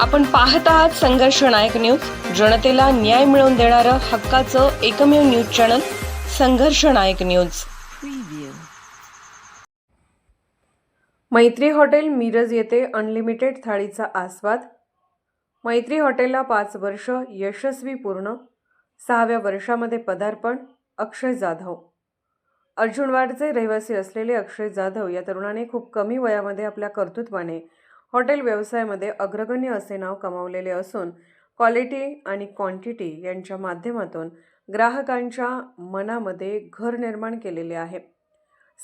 आपण पाहत आहात संघर्ष नायक न्यूज. जनतेला न्याय मिळवून देणारं हक्काचं एकमेव news channel Sangharsh Nayak news. Maitri hotel Miraj येथे अनलिमिटेड थाळीचा आस्वाद. मैत्री हॉटेलला पाच वर्ष यशस्वी पूर्ण सहाव्या वर्षामध्ये पदार्पण अक्षय जाधव. अर्जुनवाडचे रहिवासी असलेले अक्षय जाधव या तरुणाने खूप कमी वयामध्ये आपल्या कर्तृत्वाने हॉटेल व्यवसायामध्ये अग्रगण्य असे नाव कमावलेले असून क्वालिटी आणि क्वांटिटी यांच्या माध्यमातून ग्राहकांच्या मनामध्ये घर निर्माण केलेले आहे.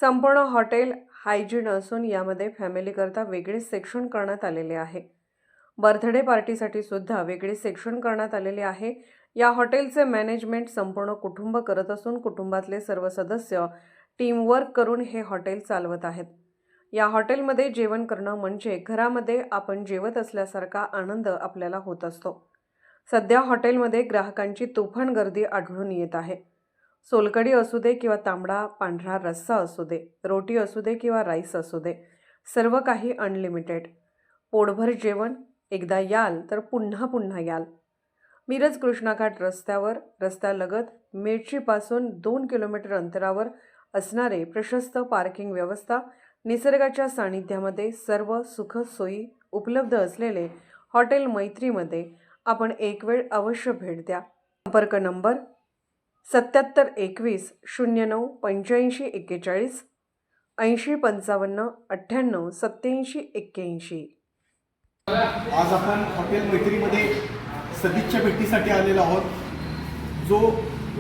संपूर्ण हॉटेल हायजीन असून यामध्ये फॅमिलीकरता वेगळे सेक्शन करण्यात आलेले आहे. बर्थडे पार्टीसाठी सुद्धा वेगळे सेक्शन करण्यात आलेले आहे. या हॉटेलचे मॅनेजमेंट संपूर्ण कुटुंब करत असून कुटुंबातले सर्व सदस्य टीमवर्क करून हे हॉटेल चालवत आहेत. या हॉटेलमध्ये जेवण करणं म्हणजे घरामध्ये आपण जेवत असल्यासारखा आनंद आपल्याला होत असतो. सध्या हॉटेलमध्ये ग्राहकांची तुफान गर्दी आढळून येत आहे. सोलकडी असू दे किंवा तांबडा पांढरा रस्सा असू दे रोटी असू दे किंवा राईस असू दे सर्व काही अनलिमिटेड पोटभर जेवण एकदा याल तर पुन्हा पुन्हा याल. मिरज कृष्णाघाट रस्त्यावर रस्त्यालगत मिरचीपासून दोन किलोमीटर अंतरावर असणारे प्रशस्त पार्किंग व्यवस्था निसर्गाच्या सानिध्यामध्ये सर्व सुखसोयी उपलब्ध असलेले हॉटेल मैत्रीमध्ये आपण एक वेळ अवश्य भेट द्या. संपर्क नंबर सत्याहत्तर एकवीस शून्य नऊ पंच्याऐंशी एक्केचाळीस ऐंशी पंचावन्न अठ्ठ्याण्णव सत्याऐंशी एक्क्याऐंशी. आज आपण हॉटेल मैत्रीमध्ये सदिच्छा भेटीसाठी आलेलो आहोत. जो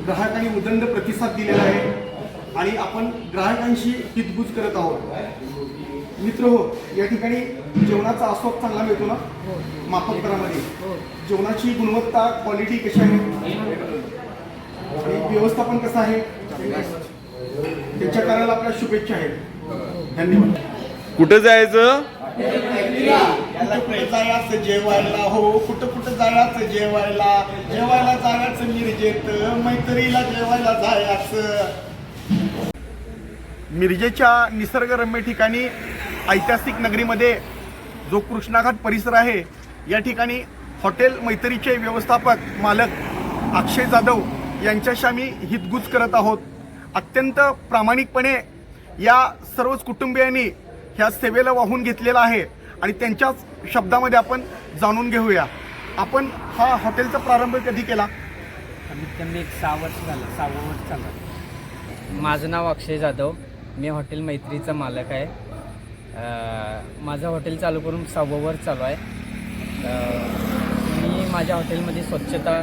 ग्राहकांनी उदंड प्रतिसाद दिलेला आहे आणि आपण ग्राहकांशी हितगुज करत आहोत. मित्र हो या ठिकाणी जेवणाचा आस्वाद चांगला मिळतो ना? माफक दरामध्ये जेवणाची गुणवत्ता क्वालिटी कशी आहे? आणि व्यवस्थापन कसं आहे? त्यांच्या कार्याला आपल्या शुभेच्छा आहेत. धन्यवाद. कुठं जायचं? जायचं जेवायला? हो कुठं कुठं जायचं जेवायला? जेवायला जायचं मिरजेत मैत्रीला जेवायला जायचं. मिरजेच्या निसर्गरम्य ठिकाणी ऐतिहासिक नगरीमध्ये जो कृष्णाघाट परिसर आहे या ठिकाणी हॉटेल मैत्रीचे व्यवस्थापक मालक अक्षय जाधव यांच्याशी आम्ही हितगुज करत आहोत. अत्यंत प्रामाणिकपणे या सर्वच कुटुंबियांनी ह्या सेवेला वाहून घेतलेला आहे आणि त्यांच्याच शब्दामध्ये आपण जाणून घेऊया. आपण हा हॉटेलचा प्रारंभ कधी केला? कमीत कमी एक सहा वर्ष झालं सहावं वर्ष झालं. माझं नाव अक्षय जाधव. मी हॉटेल मैत्रीचा मालक आहे. माझं हॉटेल चालू करून सहावं वर्ष चालू आहे. मी माझ्या हॉटेलमध्ये स्वच्छता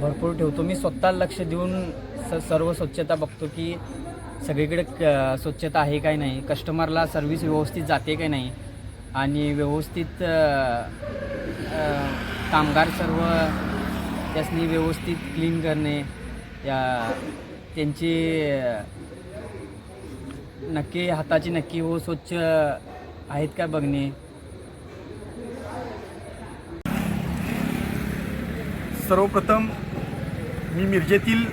भरपूर ठेवतो. मी स्वतः लक्ष देऊन स सर्व स्वच्छता बघतो की सगळीकडे क- स्वच्छता आहे काय नाही? कस्टमरला सर्व्हिस व्यवस्थित जाते काय नाही? आणि व्यवस्थित कामगार सर्व त्यासनी व्यवस्थित क्लीन करणे या त्यांची नक्की हाताची नक्की हो स्वच्छ आहेत का बघणे? सर्वप्रथम मी मिरजेतील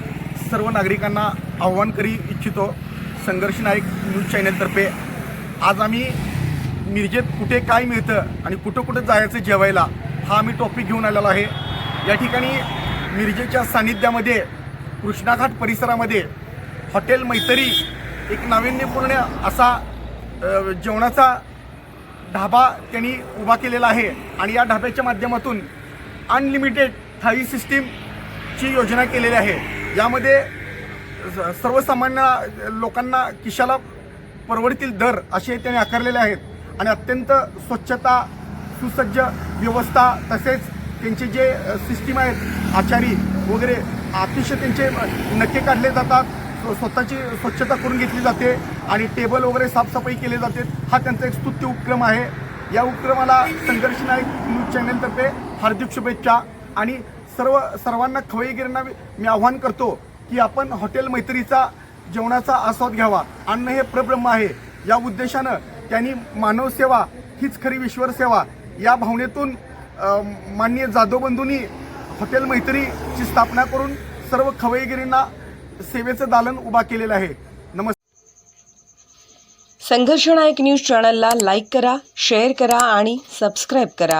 सर्व नागरिकांना आव्हान करी इच्छितो संघर्ष नायक न्यूज चॅनलतर्फे आज आम्ही मिरजेत कुठे काय मिळतं आणि कुठं कुठं जायचं जेवायला हा आम्ही टॉपिक घेऊन आलेलो आहे. या ठिकाणी मिरजेच्या सानिध्यामध्ये कृष्णाघाट परिसरामध्ये हॉटेल मैत्री एक नाविन्यपूर्ण असा जेवणाचा ढाबा त्यांनी उभा केलेला आहे. आणि या ढाब्याच्या माध्यमातून अनलिमिटेड थाई सिस्टीमची योजना केलेली आहे. यामध्ये सर्वसामान्य लोकांना किशाला परवडतील दर असे त्यांनी आकारलेले आहेत. आणि अत्यंत स्वच्छता सुसज्ज व्यवस्था तसेच त्यांचे जे सिस्टीम आहेत आचारी वगैरे अतिशय त्यांचे नक्के काढले जातात. स्वतःची स्वच्छता करून घेतली जाते आणि टेबल वगैरे साफसफाई केली जाते. हा त्यांचा एक स्तुत्य उपक्रम आहे. या उपक्रमाला संघर्ष नाईक न्यूज चॅनेलतर्फे हार्दिक शुभेच्छा आणि सर्व सर्वांना खवयगिरींना मी आव्हान करतो की आपण हॉटेल मैत्रीचा जेवणाचा आस्वाद घ्यावा. अन्न हे प्रब्रह्म आहे. या उद्देशानं त्यांनी मानवसेवा हीच खरी विश्वर सेवा या भावनेतून माननीय जाधव बंधूंनी हॉटेल मैत्रीची स्थापना करून सर्व खवयगिरींना सेवेचं दालन उभा केलेलं आहे. नमस्कार संघर्षनायक न्यूज चॅनलला लाईक करा शेअर करा आणि सबस्क्राईब करा.